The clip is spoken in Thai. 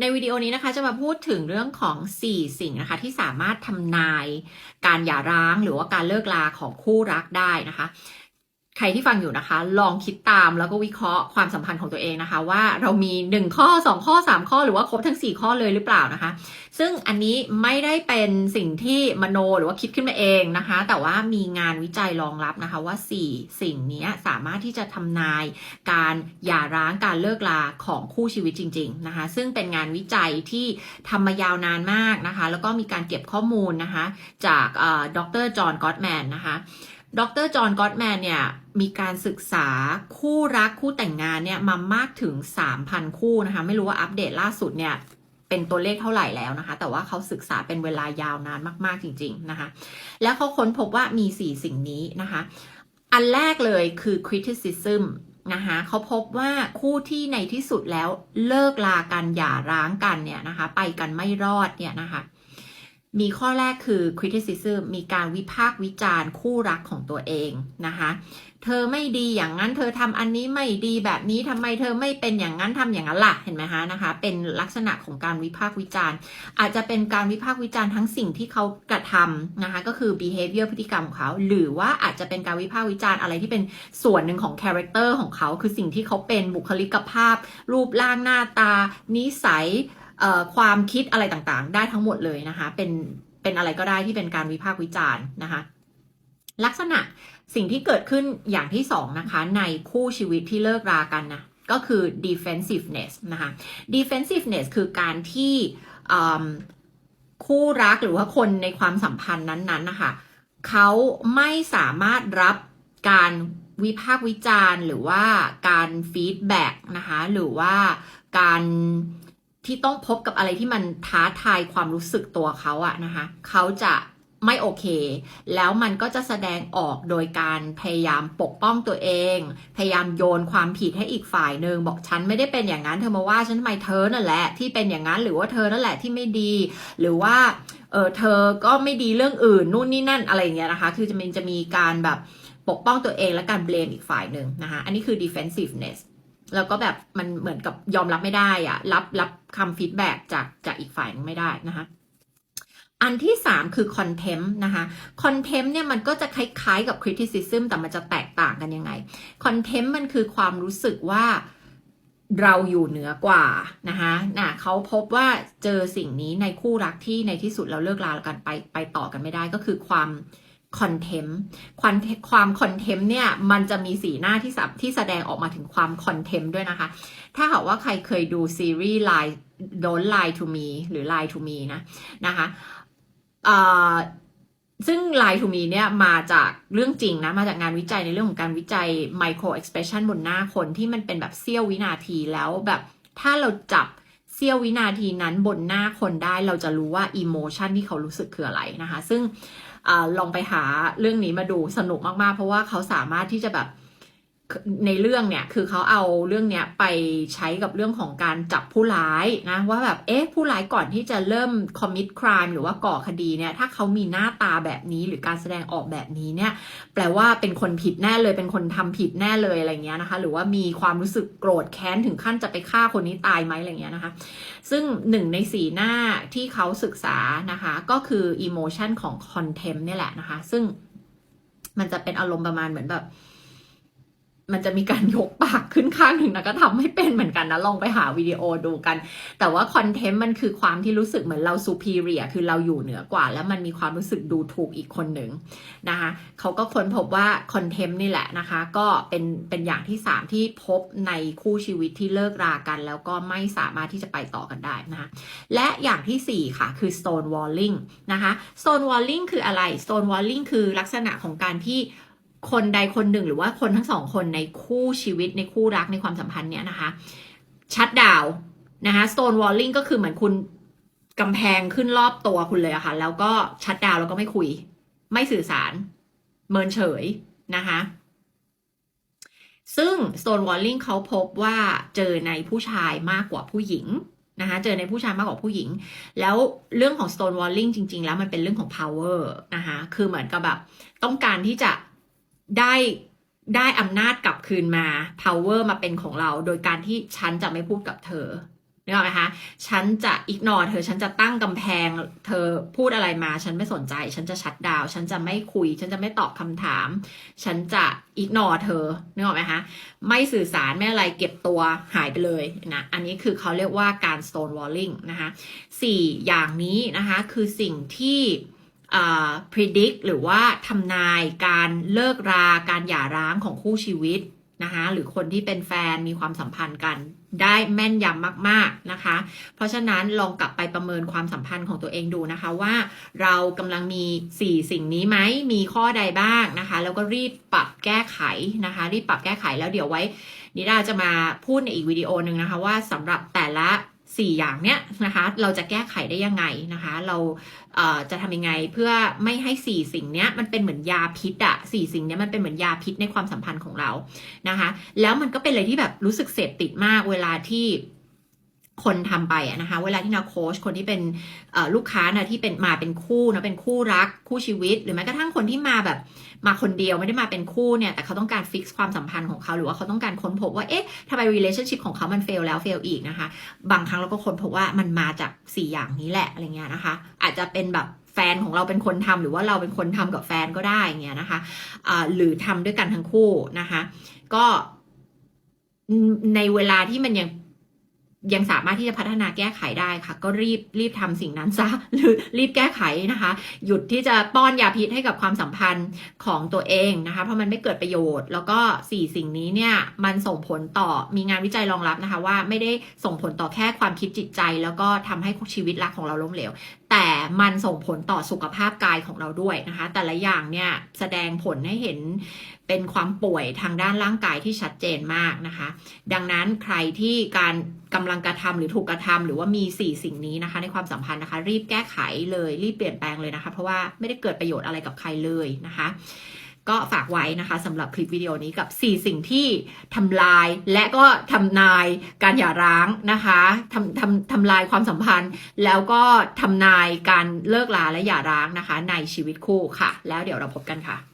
ในวิดีโอนี้นะคะจะมาพูดถึงเรื่องของ 4 สิ่งนะคะ ที่สามารถทำนายการหย่าร้างหรือว่าการเลิกลาของคู่รักได้นะคะ ใครที่ฟังอยู่นะคะ ลองคิดตามแล้วก็วิเคราะห์ความสัมพันธ์ของตัวเองนะคะ ว่าเรามี 1 ข้อ 2 ข้อ 3 ข้อหรือว่าครบทั้ง 4 ข้อเลยหรือเปล่านะคะ ซึ่งอันนี้ไม่ได้เป็นสิ่งที่มโนหรือว่าคิดขึ้นมาเองนะคะ แต่ว่ามีงานวิจัยรองรับนะคะว่า 4 สิ่งนี้สามารถที่จะทำนายการหย่าร้างการเลิกลาของคู่ชีวิตจริง ๆนะคะ ซึ่งเป็นงานวิจัยที่ทำมายาวนานมากนะคะ แล้วก็มีการเก็บข้อมูลนะคะ จากดรจอห์นกอตแมนนะคะ ดรจอห์นก็อตแมนเนี่ยมีการศึกษาคู่รักคู่แต่งงานเนี่ยมามากถึง 3,000 คู่นะคะ ไม่รู้ว่าอัปเดตล่าสุดเนี่ยเป็นตัวเลขเท่าไหร่แล้วนะคะ แต่ว่าเขาศึกษาเป็นเวลายาวนานมากๆจริง ๆนะคะ แล้วเขาค้นพบว่ามี 4 สิ่งนี้นะคะ อันแรกเลยคือ criticism นะคะเขาพบว่าคู่ที่ในที่สุดแล้วเลิกลากันหย่าร้างกันเนี่ยนะคะ ไปกันไม่รอดเนี่ยนะคะ มีข้อแรกคือ criticism มีการวิพากษ์วิจารณ์คู่รักของตัวเองนะคะ เธอไม่ดีอย่างนั้น เธอทำอันนี้ไม่ดีแบบนี้ทำไมเธอไม่เป็นอย่างนั้นทำอย่างนั้นล่ะ เห็นไหมคะนะคะ เป็นลักษณะของการวิพากษ์วิจารณ์ อาจจะเป็นการวิพากษ์วิจารณ์ทั้งสิ่งที่เขากระทำนะคะ ก็คือ behavior พฤติกรรมของเขา หรือว่าอาจจะเป็นการวิพากษ์วิจารณ์อะไรที่เป็นส่วนหนึ่งของ character ของเขา คือสิ่งที่เขาเป็นบุคลิกภาพ รูปร่างหน้าตา นิสัย ความคิดอะไรต่างๆ ได้ทั้งหมดเลยนะคะ เป็นเป็นอะไรก็ได้ที่เป็นการวิพากษ์วิจารณ์นะคะ ลักษณะสิ่งที่เกิดขึ้นอย่างที่สองนะคะ ในคู่ชีวิตที่เลิกรากันนะก็คือ defensiveness นะคะ defensiveness คือการที่คู่รักหรือว่าคนในความสัมพันธ์นั้นๆนะคะเขาไม่สามารถรับการวิพากษ์วิจารณ์ หรือว่าการฟีดแบ็กนะคะ หรือว่าการ ที่ต้องพบกับอะไรที่มันท้าทายความรู้สึกตัวเขาอะนะคะเขาจะไม่โอเค แล้วมันก็จะแสดงออกโดยการพยายามปกป้องตัวเอง พยายามโยนความผิดให้อีกฝ่ายหนึ่งบอกฉันไม่ได้เป็นอย่างนั้นเธอมาว่าฉันทำไมเธอนั่นแหละ ที่เป็นอย่างนั้นหรือว่าเธอนั่นแหละที่ไม่ดี หรือว่าเออเธอก็ไม่ดีเรื่องอื่นนู่นนี่นั่นอะไรอย่างเงี้ยนะคะ คือจะมีจะมีการแบบปกป้องตัวเองและการเบลมอีกฝ่ายหนึ่งนะคะ อันนี้คือ defensiveness แล้วก็แบบมันเหมือนกับยอมรับไม่ได้อะรับรับคำฟีดแบ็จากจากอีกฝ่ายไม่ได้นะคะอันที่สามคือคอนเทมต์นะคะคอนเทมต์เนี่ยมันก็จะคล้ายๆกับคริติซิซึมแต่มันจะแตกต่างกันยังไงคอนเทมต์มันคือความรู้สึกว่าเราอยู่เหนือกว่านะคะน่ะเขาพบว่าเจอสิ่งนี้ในคู่รักที่ในที่สุดเราเลิกลากันไปไปต่อกันไม่ได้ก็คือความ คอนเทมความความคอนเทมเนี่ยมันจะมีสีหน้าที่สับที่แสดงออกมาถึงความคอนเทมด้วยนะคะ ถ้าหากว่าใครเคยดูซีรีส์ Lie Don't Lie to Me หรือ Lie to Me นะนะคะซึ่ง Lie to Me เนี่ยมาจากเรื่องจริงนะ มาจากงานวิจัยในเรื่องของการวิจัย micro expression บนหน้าคนที่มันเป็นแบบเสี้ยววินาทีแล้วแบบถ้าเราจับเสี้ยววินาทีนั้นบนหน้าคนได้เราจะรู้ว่า emotion ที่เขารู้สึกคืออะไรนะคะ ซึ่ง อลองไปหาเรื่องนี้มาดูสนุกมากๆ เพราะว่าเขาสามารถที่จะแบบ ในเรื่องเนี่ยคือเขาเอาเรื่องเนี้ยไปใช้กับเรื่องของการจับผู้ร้ายนะว่าแบบเอ๊ะผู้ร้ายก่อนที่จะเริ่ม commit crime หรือว่าก่อคดีเนี่ยถ้าเขามีหน้าตาแบบนี้หรือการแสดงออกแบบนี้เนี่ยแปลว่าเป็นคนผิดแน่เลยเป็นคนทำผิดแน่เลยอะไรเงี้ยนะคะ หรือว่ามีความรู้สึกโกรธแค้นถึงขั้นจะไปฆ่าคนนี้ตายไหมอะไรเงี้ยนะคะ ซึ่งหนึ่งในสีหน้าที่เขาศึกษานะคะก็คือ emotion ของ contempt เนี่ยแหละนะคะ ซึ่งมันจะเป็นอารมณ์ประมาณเหมือนแบบ มันจะมีการยกปากขึ้นข้างหนึ่งนะก็ทำให้เป็นเหมือนกันนะลองไปหาวิดีโอดูกัน แต่ว่าคอนเทนต์มันคือความที่รู้สึกเหมือนเราซูเปอร์เรียคือเราอยู่เหนือกว่า แล้วมันมีความรู้สึกดูถูกอีกคนหนึ่งนะคะเขาก็ค้นพบว่าคอนเทนต์นี่แหละนะคะ ก็เป็นเป็นอย่างที่ 3 ที่พบในคู่ชีวิตที่เลิกรากัน แล้วก็ไม่สามารถที่จะไปต่อกันได้นะคะและอย่างที่ 4 ค่ะ คือ stone walling นะคะ stone walling คืออะไร stone walling คือลักษณะของการที่ คนใดคนหนึ่งหรือว่าคนทั้งสองคนในคู่ชีวิตในคู่รักในความสัมพันธ์เนี้ยนะคะ ชัดดาวนะคะ stone walling ก็คือเหมือนคุณกำแพงขึ้นรอบตัวคุณเลยอะคะ่ะ แล้วก็ชัดดาวแล้วก็ไม่คุย ไม่สื่อสาร เมินเฉยนะคะ ซึ่ง stone walling เขาพบว่าเจอในผู้ชายมากกว่าผู้หญิงนะคะเจอในผู้ชายมากกว่าผู้หญิง แล้วเรื่องของ stone walling จริง ๆ แล้วมันเป็นเรื่องของ power นะคะคือเหมือนกับแบบต้องการที่จะ ได้ได้อำนาจกลับคืนมา power มาเป็นของเรา โดยการที่ฉันจะไม่พูดกับเธอนึกออกไหมคะ ฉันจะอิกนอเธอ ฉันจะตั้งกำแพง เธอพูดอะไรมา ฉันไม่สนใจ ฉันจะชัดดาว ฉันจะไม่คุย ฉันจะไม่ตอบคำถาม ฉันจะอิกนอเธอนึกออกไหมคะ ไม่สื่อสาร ไม่อะไรเก็บตัวหายไปเลยนะ อันนี้คือเขาเรียกว่าการ stonewalling นะคะสี่อย่างนี้นะคะ คือสิ่งที่ predict หรือว่าทำนายการเลิกราการหย่าร้างของคู่ชีวิตนะคะหรือคนที่เป็นแฟนมีความสัมพันธ์กัน ได้แม่นยำมากๆนะคะ เพราะฉะนั้นลองกลับไปประเมินความสัมพันธ์ของตัวเองดูนะคะว่า เรากำลังมี 4 สิ่งนี้ไหมมีข้อใดบ้างนะคะ แล้วก็รีบปรับแก้ไขนะคะ รีบปรับแก้ไขแล้วเดี๋ยวไว้นิดาจะมาพูดในอีกวิดีโอหนึ่งนะคะว่าสำหรับแต่ละ 4 อย่างเนี้ยนะคะ เราจะแก้ไขได้ยังไงนะคะ เราเจะทำยังไงเพื่อไม่ให้ 4 สิ่งเนี้ยมันเป็นเหมือนยาพิษอะสี่สิ่งเนี้ยมันเป็นเหมือนยาพิษในความสัมพันธ์ของเรานะคะ แล้วมันก็เป็นอะไรที่แบบรู้สึกเสพติดมากเวลาที่ คนทำไปนะคะ เวลาที่นาโค้ชคนที่เป็นลูกค้านะที่เป็นมาเป็นคู่นะเป็นคู่รักคู่ชีวิต หรือแม้กระทั่งคนที่มาแบบมาคนเดียวไม่ได้มาเป็นคู่เนี่ย แต่เขาต้องการฟิกซ์ความสัมพันธ์ของเขาหรือว่าเขาต้องการค้นพบว่าเอ๊ะทำไม relationship ของเขามันเฟลแล้วเฟลอีกนะคะ บางครั้งเราก็ค้นพบว่ามันมาจาก 4 อย่างนี้แหละอะไรเงี้ยนะคะ อาจจะเป็นแบบแฟนของเราเป็นคนทำหรือว่าเราเป็นคนทำกับแฟนก็ได้เงี้ยนะคะอ่าหรือทำด้วยกันทั้งคู่นะคะ ก็ในเวลาที่มันยัง ยังสามารถที่จะพัฒนาแก้ไขได้ค่ะ ก็รีบรีบทำสิ่งนั้นซะหรือรีบแก้ไขนะคะ หยุดที่จะป้อนยาพิษให้กับความสัมพันธ์ของตัวเองนะคะ เพราะมันไม่เกิดประโยชน์ แล้วก็สี่สิ่งนี้เนี่ยมันส่งผลต่อมีงานวิจัยรองรับนะคะ ว่าไม่ได้ส่งผลต่อแค่ความคิดจิตใจ แล้วก็ทำให้ชีวิตรักของเราล้มเหลว แต่มันส่งผลต่อสุขภาพกายของเราด้วยนะคะ แต่ละอย่างเนี่ยแสดงผลให้เห็น เป็นความป่วยทางด้านร่างกายที่ชัดเจนมากนะคะ ดังนั้นใครที่การกำลังกระทำหรือถูกกระทำหรือว่ามี 4 สิ่งนี้นะคะ ในความสัมพันธ์นะคะ รีบแก้ไขเลยรีบเปลี่ยนแปลงเลยนะคะ เพราะว่าไม่ได้เกิดประโยชน์อะไรกับใครเลยนะคะก็ฝากไว้นะคะสำหรับคลิปวิดีโอนี้กับ 4 สิ่งที่ทำลายและก็ทำนายการหย่าร้างนะคะทำทำทำลายความสัมพันธ์ แล้วก็ทำนายการเลิกลาและหย่าร้างนะคะ ในชีวิตคู่ค่ะ แล้วเดี๋ยวเราพบกันค่ะ